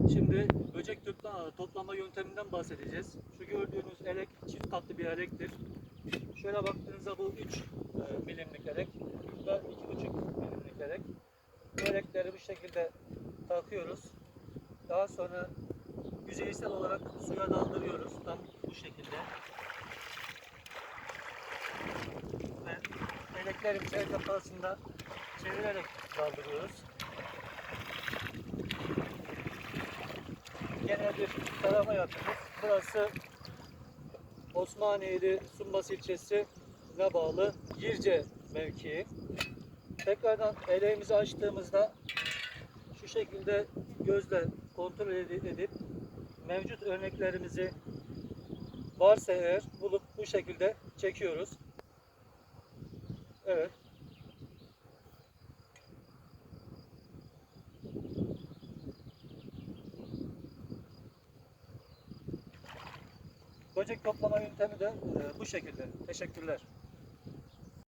Şimdi böcek topla- toplama yönteminden bahsedeceğiz. Şu gördüğünüz elek çift katlı bir elektir. Şöyle baktığınızda bu 3 milimlik elek ve 2,5 milimlik elek. Bu elekleri bu şekilde takıyoruz. Daha sonra yüzeysel olarak suya daldırıyoruz. Tam bu şekilde. Ve eleklerimizi el kafasında çevirerek daldırıyoruz. Genel bir tarama yapıyoruz. Burası Osmaniyeli Sumbas ilçesi ne bağlı Yirce mevkii. Tekrardan eleğimizi açtığımızda şu şekilde gözle kontrol ed- edip mevcut örneklerimizi varsa eğer bulup bu şekilde çekiyoruz. Evet. Böcek toplama yöntemi de e, bu şekilde. Teşekkürler.